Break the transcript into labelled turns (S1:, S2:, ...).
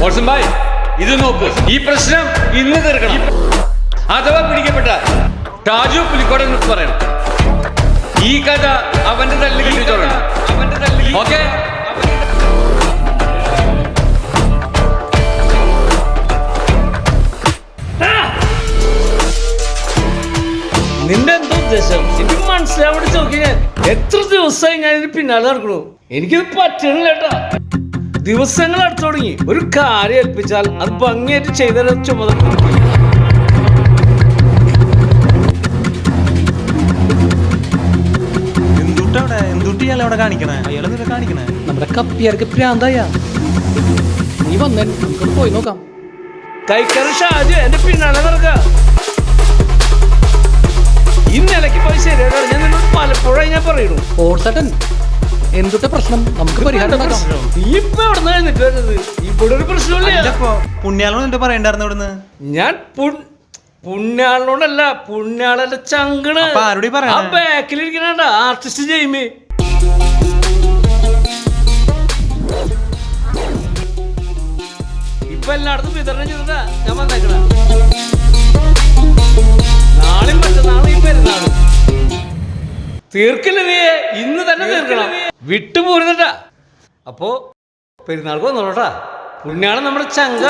S1: കുസുംബായ് ഇത് നോക്ക്. ഈ പ്രശ്നം ഇന്ന് തീർക്കണം. അഥവാ പിടിക്കപ്പെട്ട രാജു പുലിക്കോടൻ എന്ന് പറയണം. ഈ കഥ അവന്റെ തല്ലി കെട്ടിച്ചോളണം അവന്റെ തല്ലി ഓക്കെ?
S2: നിന്റെ എന്തോ ഉദ്ദേശം? എനിക്ക് മനസ്സിലാവിടെ ചോദിക്കാൻ. ഞാൻ എത്ര ദിവസമായി ഞാൻ ഇതിന് പിന്നാലെ നടക്കണു. എനിക്കിത് പറ്റണില്ല കേട്ടാ ദിവസങ്ങൾ അടുത്തു തുടങ്ങി. ഒരു കാര്യം ഏൽപ്പിച്ചാൽ അത് ഭംഗിയായിട്ട് ചെയ്ത ചുമതല
S3: എന്തുട്ടിയല്ല അവിടെ? കാണിക്കണേ? അയാൾ കാണിക്കണേ.
S4: നമ്മുടെ കപ്പിയാർക്ക് പ്രാന്തായ. നീ വന്നേ നമുക്ക് പോയി നോക്കാം.
S2: കൈക്കറി ഷാജു എന്റെ പിന്നാലെ നടക്ക. ഞാൻ നിന്നോട് പലപ്പോഴായി ഞാൻ പറയുന്നു
S4: ഓർത്തട്ടൻ എന്തൊക്കെ പ്രശ്നം? നമുക്ക് പരിഹാരം
S2: ഇവിടെ ഒരു പ്രശ്നമില്ല
S3: അല്ലപ്പോ പുണ്യാളോട് എന്ത് പറയണ്ടായിരുന്നു ഇവിടുന്ന്?
S2: ഞാൻ പുണ്യാളിനോടല്ല പുണ്യാളന്റെ ചങ്കണ്? ആ ബാക്കിലിരിക്കണ ആർട്ടിസ്റ്റ് ജെയ്മി. ഇപ്പൊ എല്ലായിടത്തും വിതരണം ചെയ്തതാ ഞാൻ വന്നേക്കണ. നാളെയും മറ്റന്നാളും ഈ പെരുന്നാളും. തീർക്കില്ല നീ? ഇന്ന് തന്നെ തീർക്കണം. വിട്ടുപോരുന്നട്ടാ അപ്പോ പെരുന്നാൾക്ക് വന്നോളൂട്ടാ. പുണ്യാണ് നമ്മുടെ ചങ്ക.